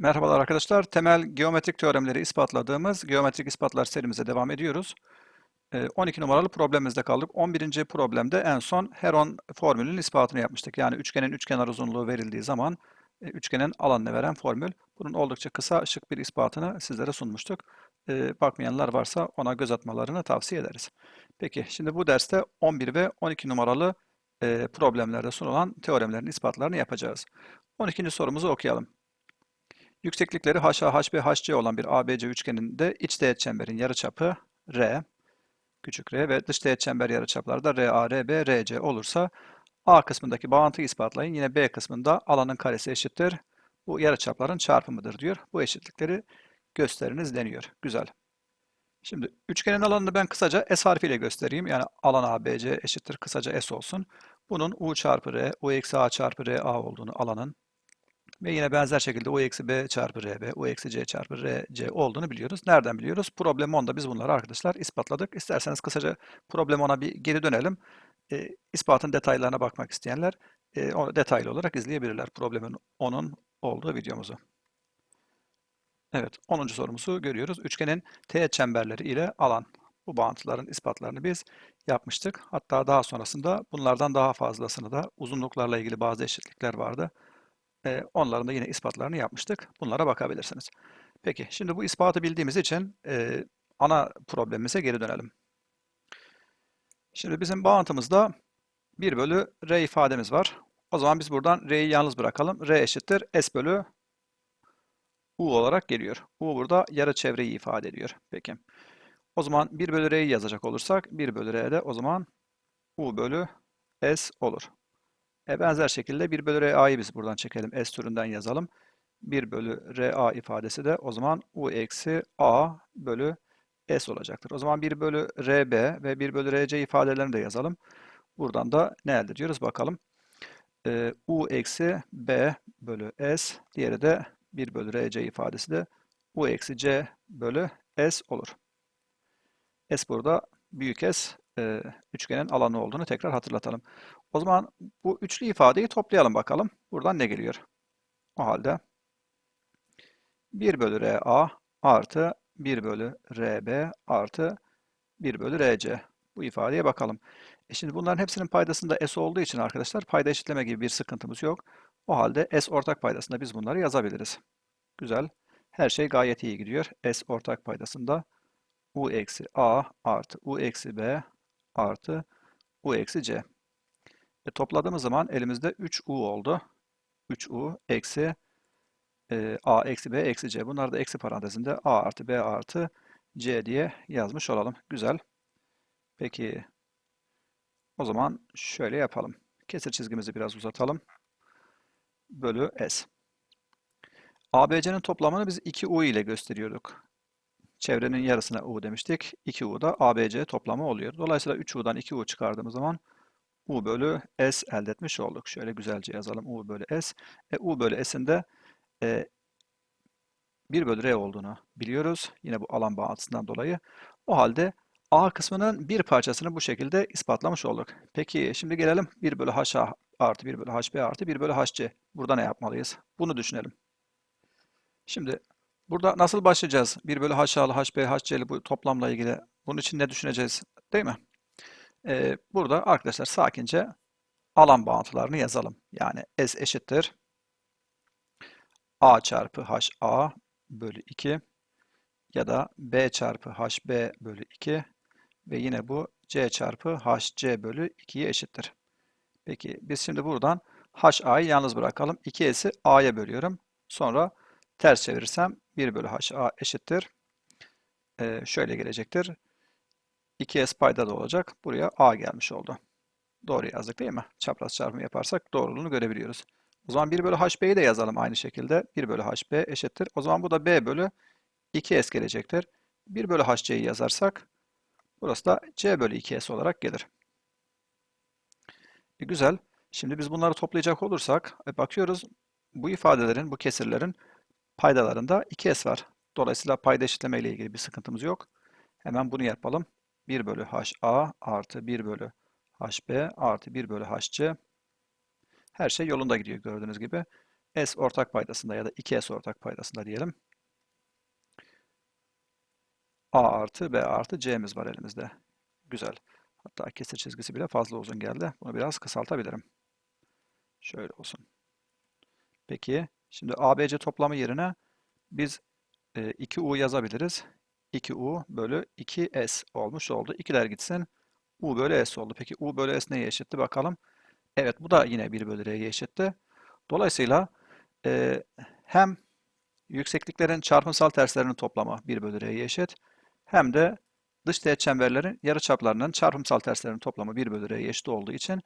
Merhabalar arkadaşlar. Temel geometrik teoremleri ispatladığımız geometrik ispatlar serimize devam ediyoruz. Ee, 12 numaralı problemimizde kaldık. 11. problemde en son Heron formülünün ispatını yapmıştık. Yani üçgenin üçkenar uzunluğu verildiği zaman e, üçgenin alanını veren formül. Bunun oldukça kısa, şık bir ispatını sizlere sunmuştuk. Ee, bakmayanlar varsa ona göz atmalarını tavsiye ederiz. Peki, şimdi bu derste 11 ve 12 numaralı e, problemlerde sunulan teoremlerin ispatlarını yapacağız. 12. sorumuzu okuyalım. Yükseklikleri HA, HB, HC olan bir ABC üçgeninde iç teğet çemberin yarıçapı R, küçük r ve dış teğet çember yarıçapları da RA, RB, RC olursa A kısmındaki bağıntıyı ispatlayın. Yine B kısmında alanın karesi eşittir. Bu yarıçapların çarpımıdır diyor. Bu eşitlikleri gösteriniz deniyor. Güzel. Şimdi üçgenin alanını ben kısaca S harfiyle göstereyim. Yani alan ABC eşittir kısaca S olsun. Bunun U çarpı R, U eksi A çarpı RA olduğunu alanın ve yine benzer şekilde u eksi b çarpı rb, u eksi c çarpı rc olduğunu biliyoruz. Nereden biliyoruz? Problem 10'da biz bunları arkadaşlar ispatladık. İsterseniz kısaca problem 10'a bir geri dönelim. E, ispatın detaylarına bakmak isteyenler e, onu detaylı olarak izleyebilirler problemin 10'un olduğu videomuzu. Evet, 10. sorumuzu görüyoruz. Üçgenin teğet çemberleri ile alan. Bu bağıntıların ispatlarını biz yapmıştık. Hatta daha sonrasında bunlardan daha fazlasını da uzunluklarla ilgili bazı eşitlikler vardı. E, onların da yine ispatlarını yapmıştık. Bunlara bakabilirsiniz. Peki, şimdi bu ispatı bildiğimiz için e, ana problemimize geri dönelim. Şimdi bizim bağıntımızda 1 bölü r ifademiz var. O zaman biz buradan r'yi yalnız bırakalım. r eşittir s bölü u olarak geliyor. u burada yarı çevreyi ifade ediyor. Peki. O zaman 1 bölü r'yi yazacak olursak 1 bölü r'de o zaman u bölü s olur. E benzer şekilde 1 bölü RA'yı biz buradan çekelim. S türünden yazalım. 1 bölü RA ifadesi de o zaman U eksi A bölü S olacaktır. O zaman 1 bölü RB ve 1 bölü RC ifadelerini de yazalım. Buradan da ne elde ediyoruz bakalım. E, U eksi B bölü S. Diğeri de 1 bölü RC ifadesi de U eksi C bölü S olur. S burada büyük S e, üçgenin alanı olduğunu tekrar hatırlatalım. O zaman bu üçlü ifadeyi toplayalım bakalım. Buradan ne geliyor? O halde 1 bölü RA artı 1 bölü RB artı 1 bölü RC. Bu ifadeye bakalım. E şimdi bunların hepsinin paydasında S olduğu için arkadaşlar payda eşitleme gibi bir sıkıntımız yok. O halde S ortak paydasında biz bunları yazabiliriz. Güzel. Her şey gayet iyi gidiyor. S ortak paydasında U eksi A artı U eksi B artı U eksi C. E, topladığımız zaman elimizde 3u oldu. 3u eksi e, a eksi b eksi c. Bunları da eksi parantezinde a artı b artı c diye yazmış olalım. Güzel. Peki o zaman şöyle yapalım. Kesir çizgimizi biraz uzatalım. Bölü s. ABC'nin toplamını biz 2u ile gösteriyorduk. Çevrenin yarısına u demiştik. 2u da ABC toplamı oluyor. Dolayısıyla 3u'dan 2u çıkardığımız zaman U bölü S elde etmiş olduk. Şöyle güzelce yazalım. U bölü S. E, U bölü S'in de e, 1 bölü R olduğunu biliyoruz. Yine bu alan bağıntısından dolayı. O halde A kısmının bir parçasını bu şekilde ispatlamış olduk. Peki şimdi gelelim 1 bölü HA artı 1 bölü HB artı 1 bölü HC. Burada ne yapmalıyız? Bunu düşünelim. Şimdi burada nasıl başlayacağız? 1 bölü HA'lı, HB, HC'li bu toplamla ilgili. Bunun için ne düşüneceğiz? Değil mi? Ee, burada arkadaşlar sakince alan bağıntılarını yazalım. Yani S eşittir A çarpı HA bölü 2 ya da B çarpı HB bölü 2 ve yine bu C çarpı HC bölü 2'ye eşittir. Peki biz şimdi buradan HA'yı yalnız bırakalım. 2S'i A'ya bölüyorum. Sonra ters çevirirsem 1 bölü HA eşittir. Ee, şöyle gelecektir. 2s payda da olacak. Buraya a gelmiş oldu. Doğru yazdık değil mi? Çapraz çarpımı yaparsak doğruluğunu görebiliyoruz. O zaman 1 bölü hb'yi de yazalım aynı şekilde. 1 bölü hb eşittir. O zaman bu da b bölü 2s gelecektir. 1 bölü hc'yi yazarsak burası da c bölü 2s olarak gelir. E, güzel. Şimdi biz bunları toplayacak olursak e, bakıyoruz bu ifadelerin, bu kesirlerin paydalarında 2s var. Dolayısıyla payda eşitleme ile ilgili bir sıkıntımız yok. Hemen bunu yapalım. 1 bölü HA artı 1 bölü HB artı 1 bölü HC. Her şey yolunda gidiyor gördüğünüz gibi. S ortak paydasında ya da 2S ortak paydasında diyelim. A artı B artı C'miz var elimizde. Güzel. Hatta kesir çizgisi bile fazla uzun geldi. Bunu biraz kısaltabilirim. Şöyle olsun. Peki, şimdi ABC toplamı yerine biz e, 2U yazabiliriz. 2U bölü 2S olmuş oldu. 2'ler gitsin. U bölü S oldu. Peki U bölü S neye eşitti bakalım. Evet bu da yine 1 bölü R'ye eşitti. Dolayısıyla e, hem yüksekliklerin çarpımsal terslerinin toplamı 1 bölü R'ye eşit. Hem de dış teğet çemberlerin yarıçaplarının çarpımsal terslerinin toplamı 1 bölü R'ye eşit olduğu için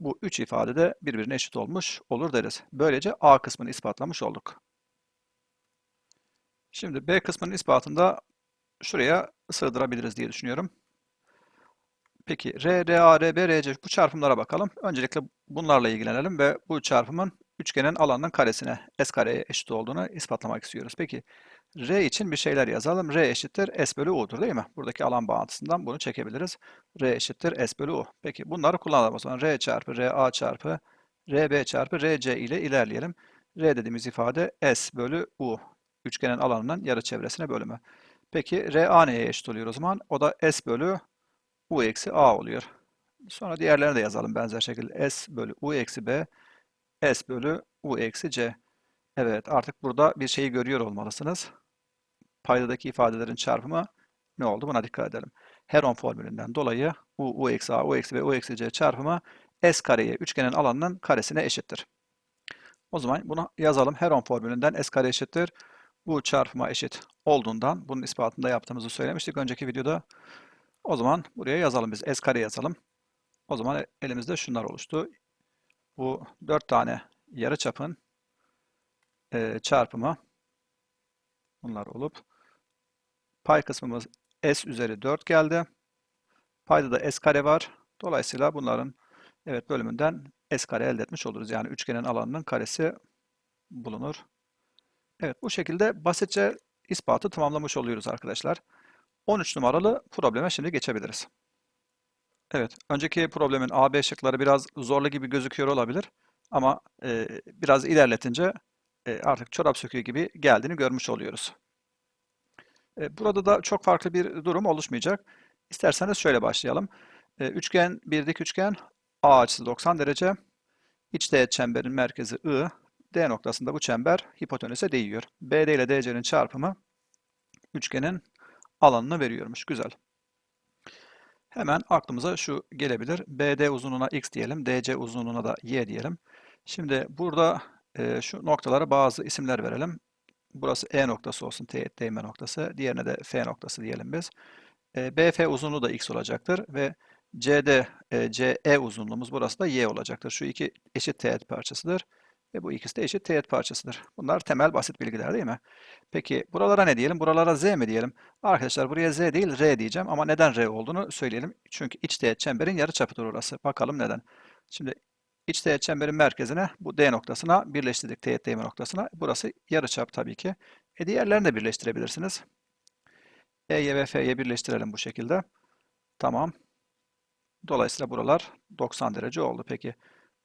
bu üç ifade de birbirine eşit olmuş olur deriz. Böylece A kısmını ispatlamış olduk. Şimdi B kısmının ispatında şuraya sığdırabiliriz diye düşünüyorum. Peki R, RA, RB, RC bu çarpımlara bakalım. Öncelikle bunlarla ilgilenelim ve bu çarpımın üçgenin alanının karesine S kareye eşit olduğunu ispatlamak istiyoruz. Peki R için bir şeyler yazalım. R eşittir S bölü U'dur değil mi? Buradaki alan bağıntısından bunu çekebiliriz. R eşittir S bölü U. Peki bunları kullanalım o zaman. R çarpı RA çarpı RB çarpı RC ile ilerleyelim. R dediğimiz ifade S bölü U. Üçgenin alanının yarı çevresine bölümü. Peki RA neye eşit oluyor o zaman? O da S bölü U eksi A oluyor. Sonra diğerlerini de yazalım benzer şekilde. S bölü U eksi B S bölü U eksi C. Evet artık burada bir şeyi görüyor olmalısınız. Paydadaki ifadelerin çarpımı ne oldu? Buna dikkat edelim. Heron formülünden dolayı U, U eksi A, U eksi B, U eksi C çarpımı S kareye üçgenin alanının karesine eşittir. O zaman bunu yazalım. Heron formülünden S kare eşittir. Bu çarpıma eşit olduğundan bunun ispatını da yaptığımızı söylemiştik önceki videoda. O zaman buraya yazalım biz. S kare yazalım. O zaman elimizde şunlar oluştu. Bu 4 tane yarıçapın e, çarpımı bunlar olup pay kısmımız s üzeri 4 geldi. Payda da s kare var. Dolayısıyla bunların evet bölümünden s kare elde etmiş oluruz. Yani üçgenin alanının karesi bulunur. Evet bu şekilde basitçe ispatı tamamlamış oluyoruz arkadaşlar. 13 numaralı probleme şimdi geçebiliriz. Evet, önceki problemin AB şıkları biraz zorlu gibi gözüküyor olabilir. Ama e, biraz ilerletince e, artık çorap söküğü gibi geldiğini görmüş oluyoruz. E, burada da çok farklı bir durum oluşmayacak. İsterseniz şöyle başlayalım. E, üçgen, bir dik üçgen, A açısı 90 derece. İç teğet çemberin merkezi I, D noktasında bu çember hipotenüse değiyor. BD ile DC'nin çarpımı üçgenin alanını veriyormuş. Güzel. Hemen aklımıza şu gelebilir. BD uzunluğuna x diyelim, DC uzunluğuna da y diyelim. Şimdi burada e, şu noktalara bazı isimler verelim. Burası E noktası olsun, teğet değme noktası. Diğerine de F noktası diyelim biz. E, BF uzunluğu da x olacaktır ve CD, e, CE uzunluğumuz burası da y olacaktır. Şu iki eşit teğet parçasıdır. Ve bu ikisi de eşit teğet parçasıdır. Bunlar temel basit bilgiler değil mi? Peki buralara ne diyelim? Buralara z mi diyelim? Arkadaşlar buraya z değil r diyeceğim ama neden r olduğunu söyleyelim. Çünkü iç teğet çemberin yarıçapıdır orası. Bakalım neden? Şimdi iç teğet çemberin merkezine bu d noktasına birleştirdik teğet değme noktasına. Burası yarıçap tabii ki. E diğerlerini de birleştirebilirsiniz. E'ye ve F'ye birleştirelim bu şekilde. Tamam. Dolayısıyla buralar 90 derece oldu. Peki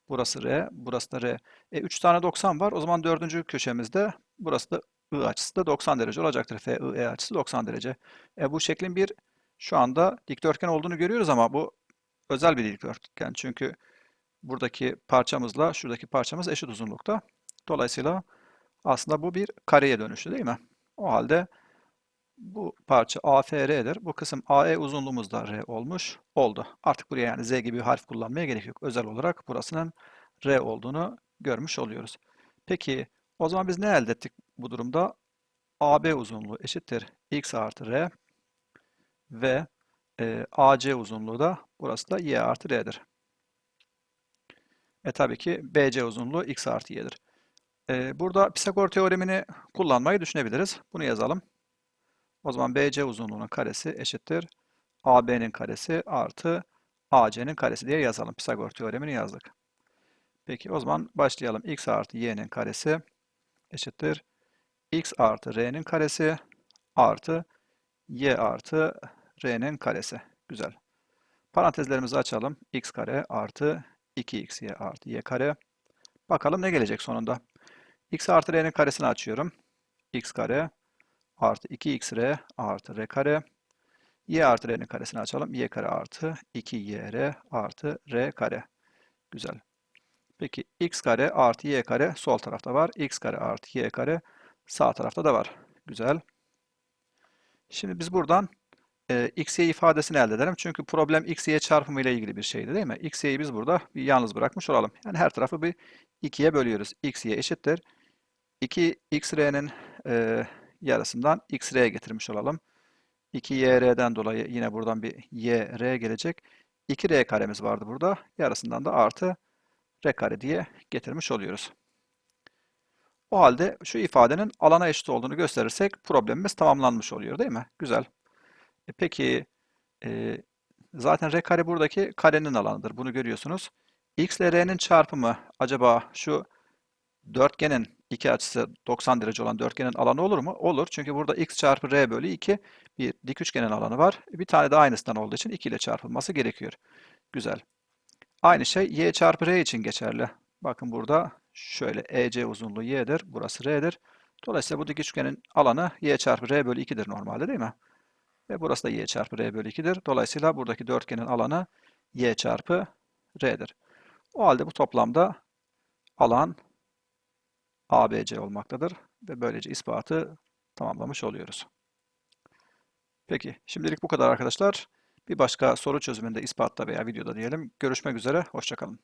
Burası R, burası da R. E 3 tane 90 var. O zaman dördüncü köşemizde burası da I açısı da 90 derece olacaktır. F, I, E açısı 90 derece. E bu şeklin bir şu anda dikdörtgen olduğunu görüyoruz ama bu özel bir dikdörtgen. Çünkü buradaki parçamızla şuradaki parçamız eşit uzunlukta. Dolayısıyla aslında bu bir kareye dönüştü değil mi? O halde bu parça AFR'dir. Bu kısım AE uzunluğumuz da R olmuş. Oldu. Artık buraya yani Z gibi bir harf kullanmaya gerek yok. Özel olarak burasının R olduğunu görmüş oluyoruz. Peki o zaman biz ne elde ettik bu durumda? AB uzunluğu eşittir X artı R ve e, AC uzunluğu da burası da Y artı R'dir. E tabii ki BC uzunluğu X artı Y'dir. E, burada Pisagor teoremini kullanmayı düşünebiliriz. Bunu yazalım. O zaman BC uzunluğunun karesi eşittir. AB'nin karesi artı AC'nin karesi diye yazalım. Pisagor teoremini yazdık. Peki o zaman başlayalım. X artı Y'nin karesi eşittir. X artı R'nin karesi artı Y artı R'nin karesi. Güzel. Parantezlerimizi açalım. X kare artı 2xy artı y kare. Bakalım ne gelecek sonunda. x artı r'nin karesini açıyorum. x kare artı 2xr artı r kare. y artı r'nin karesini açalım. y kare artı 2yr artı r kare. Güzel. Peki x kare artı y kare sol tarafta var. x kare artı y kare sağ tarafta da var. Güzel. Şimdi biz buradan e, x, y ifadesini elde edelim. Çünkü problem x, y çarpımı ile ilgili bir şeydi değil mi? x, y'yi biz burada bir yalnız bırakmış olalım. Yani her tarafı bir 2'ye bölüyoruz. x, y eşittir. 2 x, r'nin e, yarısından x, r'ye getirmiş olalım. 2 y, r'den dolayı yine buradan bir y, r gelecek. 2 r karemiz vardı burada. Yarısından da artı r kare diye getirmiş oluyoruz. O halde şu ifadenin alana eşit olduğunu gösterirsek problemimiz tamamlanmış oluyor değil mi? Güzel. E peki e, zaten r kare buradaki karenin alanıdır. Bunu görüyorsunuz. x ile r'nin çarpımı acaba şu dörtgenin iki açısı 90 derece olan dörtgenin alanı olur mu? Olur. Çünkü burada x çarpı r bölü 2 bir dik üçgenin alanı var. Bir tane de aynısından olduğu için 2 ile çarpılması gerekiyor. Güzel. Aynı şey y çarpı r için geçerli. Bakın burada şöyle EC uzunluğu y'dir. Burası r'dir. Dolayısıyla bu dik üçgenin alanı y çarpı r bölü 2'dir normalde değil mi? Ve burası da y çarpı r bölü 2'dir. Dolayısıyla buradaki dörtgenin alanı y çarpı r'dir. O halde bu toplamda alan ABC olmaktadır. Ve böylece ispatı tamamlamış oluyoruz. Peki şimdilik bu kadar arkadaşlar. Bir başka soru çözümünde, ispatta veya videoda diyelim. Görüşmek üzere, hoşçakalın.